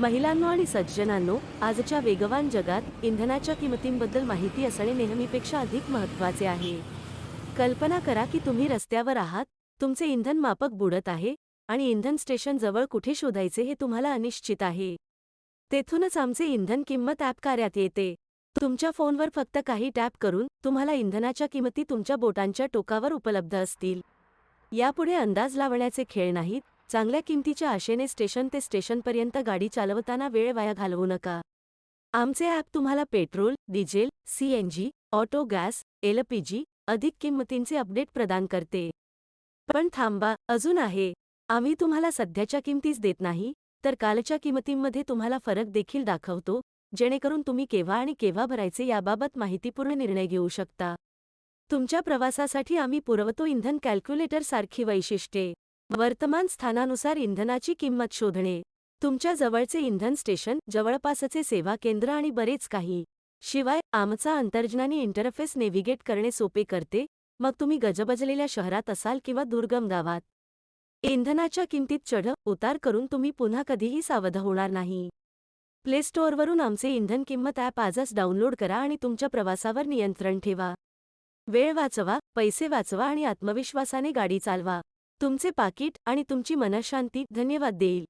महिलांनो आणि सज्जनांनो आजच्या वेगवान जगात इंधनाच्या किमतींबद्दल माहिती असणे नेहमीपेक्षा अधिक महत्त्वाचे आहे. कल्पना करा की तुम्ही रस्त्यावर आहात तुमचे इंधन मापक बुडत आहे आणि इंधन स्टेशन जवळ कुठे शोधायचे हे तुम्हाला अनिश्चित आहे. तेथूनच आमचे इंधन किंमत ॲप कार्यात येते. तुमच्या फोनवर फक्त काही टॅप करून तुम्हाला इंधनाच्या किमती तुमच्या बोटांच्या टोकावर उपलब्ध असतील. यापुढे अंदाज लावण्याचे खेळ नाहीत चांगल्या किमतीच्या आशेने स्टेशन ते स्टेशनपर्यंत गाडी चालवताना वेळ वाया घालवू नका. आमचे ॲप तुम्हाला petrol diesel CNG auto gas LPG अधिक किंमतींचे अपडेट प्रदान करते. पण थांबा अजून आहे. आम्ही तुम्हाला सध्याच्या किंमतीच देत नाही तर कालच्या किंमतींमध्ये तुम्हाला फरक देखील दाखवतो जेणेकरून तुम्ही केव्हा आणि केव्हा भरायचे याबाबत माहितीपूर्ण निर्णय घेऊ शकता. तुमच्या प्रवासासाठी आम्ही पुरवतो इंधन कॅल्क्युलेटर सारखी वैशिष्ट्ये. वर्तमान स्थानानुसार इंधनाची किंमत शोधणे. तुमच्या जवळचे इंधन स्टेशन जवळपासचे सेवा केंद्र आणि बरेच काही. शिवाय आमचा अंतर्ज्ञानी इंटरफेस नेव्हिगेट करणे सोपे करते. मग तुम्ही गजबजलेल्या शहरात असाल किंवा दुर्गम गावात. इंधनाच्या किंमतीत चढ उतार करून तुम्ही पुन्हा कधीही सावध होणार नाही. प्ले स्टोअरवरून आमचे इंधन किंमत ॲप आजच डाउनलोड करा आणि तुमच्या प्रवासावर नियंत्रण ठेवा. वेळ वाचवा पैसे वाचवा आणि आत्मविश्वासाने गाडी चालवा. तुमचे पाकिट आणि तुमची मनःशांती धन्यवाद देईल.